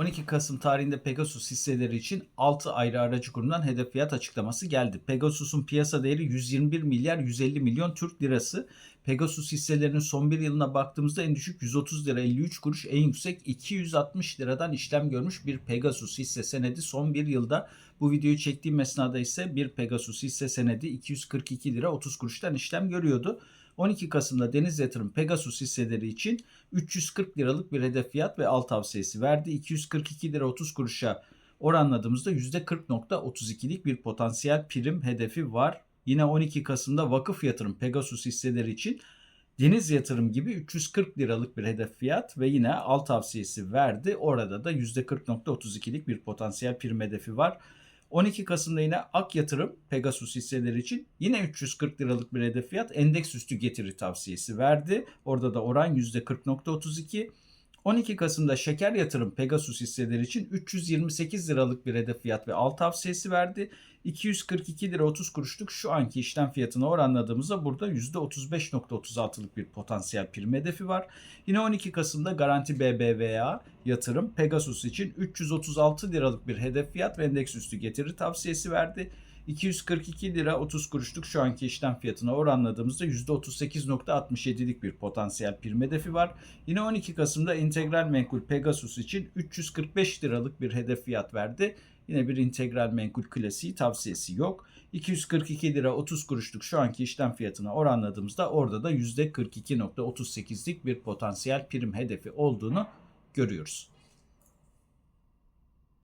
12 Kasım tarihinde Pegasus hisseleri için 6 ayrı aracı kurumdan hedef fiyat açıklaması geldi. Pegasus'un piyasa değeri 121 milyar 150 milyon Türk lirası. Pegasus hisselerinin son bir yılına baktığımızda en düşük 130 lira 53 kuruş, en yüksek 260 liradan işlem görmüş bir Pegasus hisse senedi son bir yılda. Bu videoyu çektiğim esnada ise bir Pegasus hisse senedi 242 lira 30 kuruştan işlem görüyordu. 12 Kasım'da Deniz Yatırım Pegasus hisseleri için 340 liralık bir hedef fiyat ve al tavsiyesi verdi. 242 lira 30 kuruşa oranladığımızda %40.32'lik bir potansiyel prim hedefi var. Yine 12 Kasım'da Vakıf Yatırım Pegasus hisseleri için Deniz Yatırım gibi 340 liralık bir hedef fiyat ve yine al tavsiyesi verdi. Orada da %40.32'lik bir potansiyel prim hedefi var. 12 Kasım'da yine Ak Yatırım Pegasus hisseleri için yine 340 liralık bir hedef fiyat endeks üstü getiri tavsiyesi verdi. Orada da oran %40.32. 12 Kasım'da Şeker Yatırım Pegasus hisseleri için 328 liralık bir hedef fiyat ve al tavsiyesi verdi. 242 lira 30 kuruşluk şu anki işlem fiyatına oranladığımızda burada %35.36'lık bir potansiyel prim hedefi var. Yine 12 Kasım'da Garanti BBVA yatırım Pegasus için 336 liralık bir hedef fiyat ve endeks üstü getiri tavsiyesi verdi. 242 lira 30 kuruşluk şu anki işlem fiyatına oranladığımızda %38.67'lik bir potansiyel prim hedefi var. Yine 12 Kasım'da integral menkul Pegasus için 345 liralık bir hedef fiyat verdi. Yine bir integral menkul klasiği tavsiyesi yok. 242 lira 30 kuruşluk şu anki işlem fiyatına oranladığımızda orada da %42.38'lik bir potansiyel prim hedefi olduğunu görüyoruz.